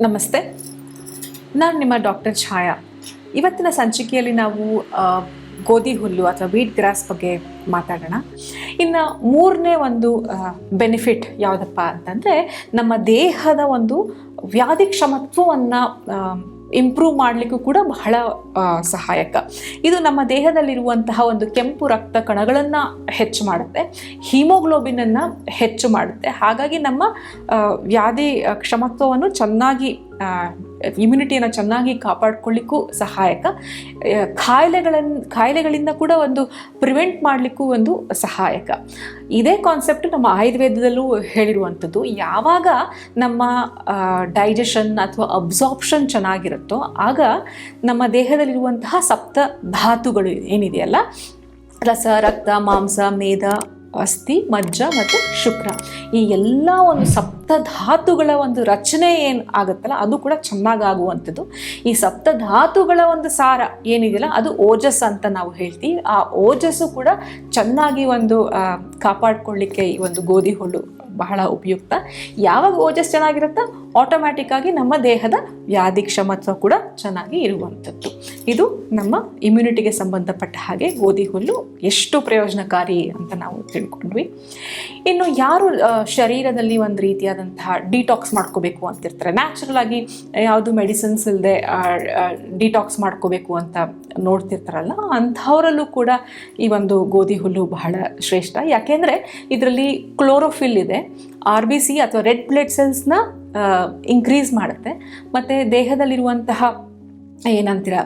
ನಮಸ್ತೆ. ನಾನು ನಿಮ್ಮ ಡಾಕ್ಟರ್ ಛಾಯಾ. ಇವತ್ತಿನ ಸಂಚಿಕೆಯಲ್ಲಿ ನಾವು ಗೋಧಿ ಹುಲ್ಲು ಅಥವಾ ವೀಟ್ ಗ್ರಾಸ್ ಬಗ್ಗೆ ಮಾತಾಡೋಣ. ಇನ್ನು ಮೂರನೇ ಒಂದು ಬೆನಿಫಿಟ್ ಯಾವುದಪ್ಪ ಅಂತಂದರೆ, ನಮ್ಮ ದೇಹದ ಒಂದು ವ್ಯಾಧಿ ಕ್ಷಮತ್ವವನ್ನು ಇಂಪ್ರೂವ್ ಮಾಡಲಿಕ್ಕೂ ಕೂಡ ಬಹಳ ಸಹಾಯಕ. ಇದು ನಮ್ಮ ದೇಹದಲ್ಲಿರುವಂತಹ ಒಂದು ಕೆಂಪು ರಕ್ತ ಕಣಗಳನ್ನು ಹೆಚ್ಚು ಮಾಡುತ್ತೆ. ಹಿಮೋಗ್ಲೋಬಿನನ್ನು ಹೆಚ್ಚು ಮಾಡುತ್ತೆ. ಹಾಗಾಗಿ ನಮ್ಮ ವ್ಯಾಧಿ ಕ್ಷಮತ್ವವನ್ನು ಚೆನ್ನಾಗಿ ಇಮ್ಯುನಿಟಿಯನ್ನು ಚೆನ್ನಾಗಿ ಕಾಪಾಡ್ಕೊಳ್ಳಿಕ್ಕೂ ಸಹಾಯಕ. ಕಾಯಿಲೆಗಳನ್ನು ಕಾಯಿಲೆಗಳಿಂದ ಕೂಡ ಒಂದು ಪ್ರಿವೆಂಟ್ ಮಾಡಲಿಕ್ಕೂ ಒಂದು ಸಹಾಯಕ. ಇದೇ ಕಾನ್ಸೆಪ್ಟ್ ನಮ್ಮ ಆಯುರ್ವೇದದಲ್ಲೂ ಹೇಳಿರುವಂಥದ್ದು. ಯಾವಾಗ ನಮ್ಮ ಡೈಜೆಷನ್ ಅಥವಾ ಅಬ್ಸಾರ್ಪ್ಷನ್ ಚೆನ್ನಾಗಿರುತ್ತೋ ಆಗ ನಮ್ಮ ದೇಹದಲ್ಲಿರುವಂತಹ ಸಪ್ತ ಧಾತುಗಳು ಏನಿದೆಯಲ್ಲ? ರಸ, ರಕ್ತ, ಮಾಂಸ, ಮೇದ ಅಸ್ಥಿ, ಮಜ್ಜ ಮತ್ತು ಶುಕ್ರ. ಈ ಎಲ್ಲ ಒಂದು ಸಪ್ತ ಧಾತುಗಳ ಒಂದು ರಚನೆ ಏನು ಆಗುತ್ತಲ್ಲ, ಅದು ಕೂಡ ಚೆನ್ನಾಗಾಗುವಂಥದ್ದು. ಈ ಸಪ್ತ ಧಾತುಗಳ ಒಂದು ಸಾರ ಏನಿದೆಯಲ್ಲ, ಅದು ಓಜಸ್ ಅಂತ ನಾವು ಹೇಳ್ತೀವಿ. ಆ ಓಜಸ್ಸು ಕೂಡ ಚೆನ್ನಾಗಿ ಒಂದು ಕಾಪಾಡ್ಕೊಳ್ಳಿಕ್ಕೆ ಈ ಒಂದು ಗೋಧಿ ಹುಲ್ಲು ಬಹಳ ಉಪಯುಕ್ತ. ಯಾವಾಗ ಓಜಸ್ ಚೆನ್ನಾಗಿರುತ್ತೋ? ಆಟೋಮ್ಯಾಟಿಕ್ ಆಗಿ ನಮ್ಮ ದೇಹದ ವ್ಯಾಧಿ ಕ್ಷಮತ್ವ ಕೂಡ ಚೆನ್ನಾಗಿ ಇರುವಂಥದ್ದು. ಇದು ನಮ್ಮ ಇಮ್ಯುನಿಟಿಗೆ ಸಂಬಂಧಪಟ್ಟ ಹಾಗೆ ಗೋಧಿ ಹುಲ್ಲು ಎಷ್ಟು ಪ್ರಯೋಜನಕಾರಿ ಅಂತ ನಾವು ತಿಳ್ಕೊಂಡ್ವಿ. ಇನ್ನು ಯಾರು ಶರೀರದಲ್ಲಿ ಒಂದು ರೀತಿಯಾದಂತಹ ಡಿಟಾಕ್ಸ್ ಮಾಡ್ಕೋಬೇಕು ಅಂತಿರ್ತಾರೆ. ನ್ಯಾಚುರಲ್ ಆಗಿ ಯಾವುದು ಮೆಡಿಸಿನ್ಸ್ ಇಲ್ಲದೆ ಡಿಟಾಕ್ಸ್ ಮಾಡ್ಕೋಬೇಕು ಅಂತ ನೋಡ್ತಿರ್ತಾರಲ್ಲ, ಅಂಥವರಲ್ಲೂ ಕೂಡ ಈ ಒಂದು ಗೋಧಿ ಹುಲ್ಲು ಬಹಳ ಶ್ರೇಷ್ಠ. ಯಾಕೆಂದರೆ ಇದರಲ್ಲಿ ಕ್ಲೋರೋಫಿಲ್ ಇದೆ. ಆರ್ ಬಿ ಸಿ ಅಥವಾ ರೆಡ್ ಬ್ಲಡ್ ಸೆಲ್ಸ್ನ ಇನ್ಕ್ರೀಸ್ ಮಾಡುತ್ತೆ. ಮತ್ತು ದೇಹದಲ್ಲಿರುವಂತಹ ಏನಂತೀರ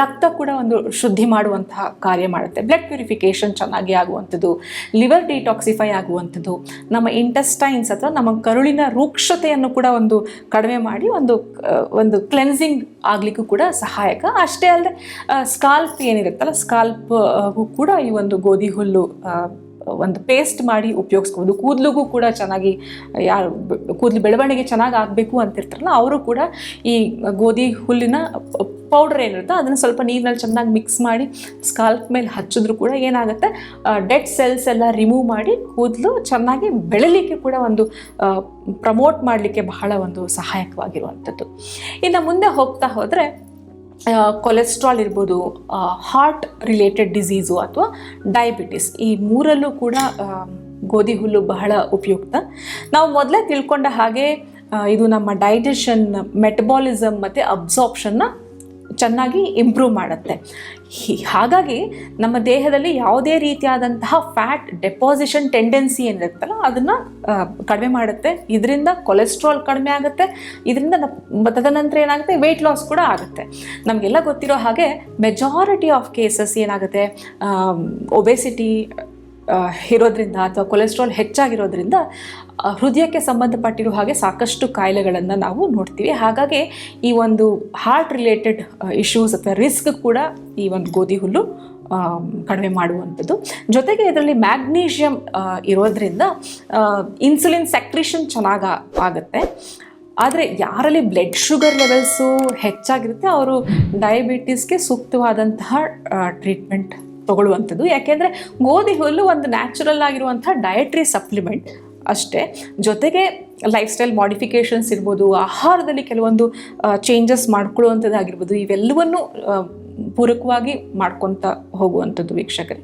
ರಕ್ತ ಕೂಡ ಒಂದು ಶುದ್ಧಿ ಮಾಡುವಂತಹ ಕಾರ್ಯ ಮಾಡುತ್ತೆ. ಬ್ಲಡ್ ಪ್ಯೂರಿಫಿಕೇಷನ್ ಚೆನ್ನಾಗಿ ಆಗುವಂಥದ್ದು ಲಿವರ್ ಡಿಟಾಕ್ಸಿಫೈ ಆಗುವಂಥದ್ದು, ನಮ್ಮ ಇಂಟೆಸ್ಟೈನ್ಸ್ ಅಥವಾ ನಮ್ಮ ಕರುಳಿನ ರೂಕ್ಷತೆಯನ್ನು ಕೂಡ ಒಂದು ಕಡಿಮೆ ಮಾಡಿ ಒಂದು ಒಂದು ಕ್ಲೆನ್ಸಿಂಗ್ ಆಗಲಿಕ್ಕೂ ಕೂಡ ಸಹಾಯಕ. ಅಷ್ಟೇ ಅಲ್ಲದೆ ಸ್ಕಾಲ್ಪ್ ಏನಿರುತ್ತಲ್ಲ ಸ್ಕಾಲ್ಪ್ ಕೂಡ ಈ ಒಂದು ಗೋಧಿ ಹುಲ್ಲು ಒಂದು ಪೇಸ್ಟ್ ಮಾಡಿ ಉಪಯೋಗಿಸ್ಬೋದು. ಕೂದಲಿಗೂ ಕೂಡ ಚೆನ್ನಾಗಿ ಯಾರು ಕೂದಲು ಬೆಳವಣಿಗೆ ಚೆನ್ನಾಗಿ ಆಗಬೇಕು ಅಂತಿರ್ತಾರಲ್ಲ, ಅವರು ಕೂಡ ಈ ಗೋಧಿ ಹುಲ್ಲಿನ ಪೌಡರ್ ಏನಿರುತ್ತೋ ಅದನ್ನು ಸ್ವಲ್ಪ ನೀರಿನಲ್ಲಿ ಚೆನ್ನಾಗಿ ಮಿಕ್ಸ್ ಮಾಡಿ ಸ್ಕಾಲ್ಪ್ ಮೇಲೆ ಹಚ್ಚಿದ್ರು ಕೂಡ ಏನಾಗುತ್ತೆ ಡೆಡ್ ಸೆಲ್ಸ್ ಎಲ್ಲ ರಿಮೂವ್ ಮಾಡಿ ಕೂದಲು ಚೆನ್ನಾಗಿ ಬೆಳಲಿಕ್ಕೆ ಕೂಡ ಒಂದು ಪ್ರಮೋಟ್ ಮಾಡಲಿಕ್ಕೆ ಬಹಳ ಒಂದು ಸಹಾಯಕವಾಗಿರುವಂಥದ್ದು. ಇನ್ನು ಮುಂದೆ ಹೋಗ್ತಾ ಹೋದರೆ ಕೊಲೆಸ್ಟ್ರಾಲ್ ಇರ್ಬೋದು ಹಾರ್ಟ್ ರಿಲೇಟೆಡ್ ಡಿಸೀಸು ಅಥವಾ ಡಯಾಬಿಟಿಸ್ ಈ ಮೂರಲ್ಲೂ ಕೂಡ ಗೋಧಿ ಹುಲ್ಲು ಬಹಳ ಉಪಯುಕ್ತ. ನಾವು ಮೊದಲೇ ತಿಳ್ಕೊಂಡ ಹಾಗೆ ಇದು ನಮ್ಮ ಡೈಜೆಷನ್ ಮೆಟಬಾಲಿಸಮ್ ಮತ್ತು ಅಬ್ಸಾರ್ಪ್ಷನ್ನ ಚೆನ್ನಾಗಿ ಇಂಪ್ರೂವ್ ಮಾಡುತ್ತೆ. ಹಾಗಾಗಿ ನಮ್ಮ ದೇಹದಲ್ಲಿ ಯಾವುದೇ ರೀತಿಯಾದಂತಹ ಫ್ಯಾಟ್ ಡೆಪಾಸಿಷನ್ ಟೆಂಡೆನ್ಸಿ ಏನಿರುತ್ತಲ್ಲ ಅದನ್ನು ಕಡಿಮೆ ಮಾಡುತ್ತೆ. ಇದರಿಂದ ಕೊಲೆಸ್ಟ್ರಾಲ್ ಕಡಿಮೆ ಆಗುತ್ತೆ. ಇದರಿಂದ ತದನಂತರ ಏನಾಗುತ್ತೆ? ವೆಯ್ಟ್ ಲಾಸ್ ಕೂಡ ಆಗುತ್ತೆ. ನಮಗೆಲ್ಲ ಗೊತ್ತಿರೋ ಹಾಗೆ ಮೆಜಾರಿಟಿ ಆಫ್ ಕೇಸಸ್ ಏನಾಗುತ್ತೆ? ಒಬೆಸಿಟಿ ಇರೋದ್ರಿಂದ ಅಥವಾ ಕೊಲೆಸ್ಟ್ರಾಲ್ ಹೆಚ್ಚಾಗಿರೋದ್ರಿಂದ ಹೃದಯಕ್ಕೆ ಸಂಬಂಧಪಟ್ಟಿರೋ ಹಾಗೆ ಸಾಕಷ್ಟು ಕಾಯಿಲೆಗಳನ್ನು ನಾವು ನೋಡ್ತೀವಿ. ಹಾಗಾಗಿ ಈ ಒಂದು ಹಾರ್ಟ್ ರಿಲೇಟೆಡ್ ಇಶ್ಯೂಸ್ ಅಥವಾ ರಿಸ್ಕ್ ಕೂಡ ಈ ಒಂದು ಗೋಧಿ ಹುಲ್ಲು ಕಡಿಮೆ ಮಾಡುವಂಥದ್ದು. ಜೊತೆಗೆ ಇದರಲ್ಲಿ ಮ್ಯಾಗ್ನೀಷಿಯಮ್ ಇರೋದ್ರಿಂದ ಇನ್ಸುಲಿನ್ ಸೆಕ್ರಿಷನ್ ಚೆನ್ನಾಗಿ ಆಗುತ್ತೆ. ಆದರೆ ಯಾರಲ್ಲಿ ಬ್ಲಡ್ ಶುಗರ್ ಲೆವೆಲ್ಸು ಹೆಚ್ಚಾಗಿರುತ್ತೆ, ಅವರು ಡಯಾಬಿಟೀಸ್ಗೆ ಸೂಕ್ತವಾದಂತಹ ಟ್ರೀಟ್ಮೆಂಟ್ ತಗೊಳ್ಳುವಂಥದ್ದು. ಯಾಕೆಂದರೆ ಗೋಧಿ ಹುಲ್ಲು ಒಂದು ನ್ಯಾಚುರಲ್ ಆಗಿರುವಂಥ ಡಯಟ್ರಿ ಸಪ್ಲಿಮೆಂಟ್ ಅಷ್ಟೇ. ಜೊತೆಗೆ ಲೈಫ್ ಸ್ಟೈಲ್ ಮಾಡಿಫಿಕೇಷನ್ಸ್ ಇರ್ಬೋದು, ಆಹಾರದಲ್ಲಿ ಕೆಲವೊಂದು ಚೇಂಜಸ್ ಮಾಡ್ಕೊಳ್ಳುವಂಥದ್ದಾಗಿರ್ಬೋದು, ಇವೆಲ್ಲವನ್ನು ಪೂರಕವಾಗಿ ಮಾಡ್ಕೊತ ಹೋಗುವಂಥದ್ದು ವೀಕ್ಷಕರೇ.